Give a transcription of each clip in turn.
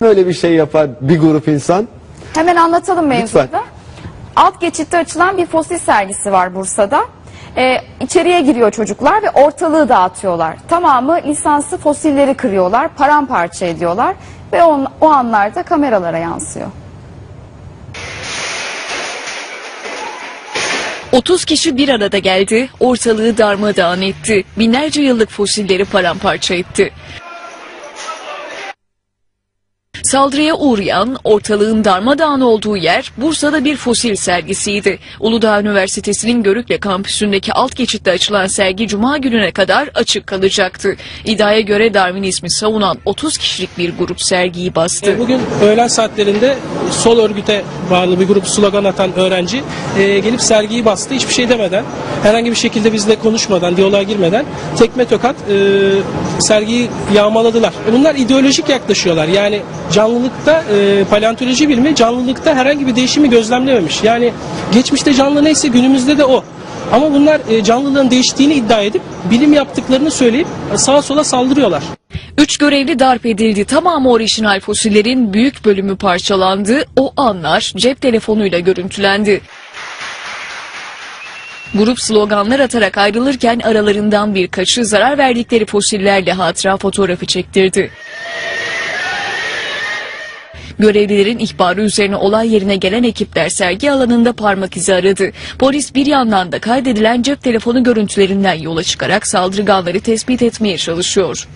böyle bir şey yapar bir grup insan? Hemen anlatalım mevzuyu Lütfen. da. Alt geçitte açılan bir fosil sergisi var Bursa'da. Ee, içeriye giriyor çocuklar ve ortalığı dağıtıyorlar. Tamamı lisanslı fosilleri kırıyorlar, paramparça ediyorlar ve on, o anlarda kameralara yansıyor. 30 kişi bir arada geldi, ortalığı darmadağın etti. Binlerce yıllık fosilleri paramparça etti. Saldırıya uğrayan, ortalığın darmadağın olduğu yer Bursa'da bir fosil sergisiydi. Uludağ Üniversitesi'nin Görükle kampüsündeki alt geçitte açılan sergi Cuma gününe kadar açık kalacaktı. İddiaya göre Darwinizmi savunan 30 kişilik bir grup sergiyi bastı. E, Bugün öğlen saatlerinde sol örgüte bağlı bir grup slogan atan öğrenci e, gelip sergiyi bastı. Hiçbir şey demeden, herhangi bir şekilde bizle konuşmadan, diyaloğa girmeden tekme tokat e, sergiyi yağmaladılar. Bunlar ideolojik yaklaşıyorlar. Yani canlılıkta e, paleontoloji bilimi canlılıkta herhangi bir değişimi gözlemlememiş. Yani geçmişte canlı neyse günümüzde de o. Ama bunlar e, canlılığın değiştiğini iddia edip bilim yaptıklarını söyleyip sağa sola saldırıyorlar. Üç görevli darp edildi. Tamamı orijinal fosillerin büyük bölümü parçalandı. O anlar cep telefonuyla görüntülendi. Grup sloganlar atarak ayrılırken aralarından birkaçı zarar verdikleri fosillerle hatıra fotoğrafı çektirdi. Görevlilerin ihbarı üzerine olay yerine gelen ekipler sergi alanında parmak izi aradı. Polis bir yandan da kaydedilen cep telefonu görüntülerinden yola çıkarak saldırganları tespit etmeye çalışıyor.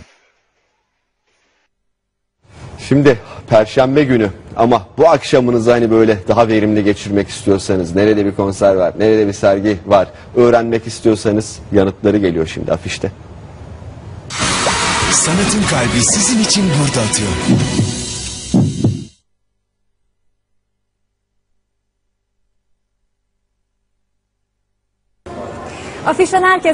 Şimdi perşembe günü ama bu akşamınızı hani böyle daha verimli geçirmek istiyorsanız, nerede bir konser var, nerede bir sergi var, öğrenmek istiyorsanız yanıtları geliyor şimdi afişte. Sanatın kalbi sizin için burada atıyor. Afisan herkes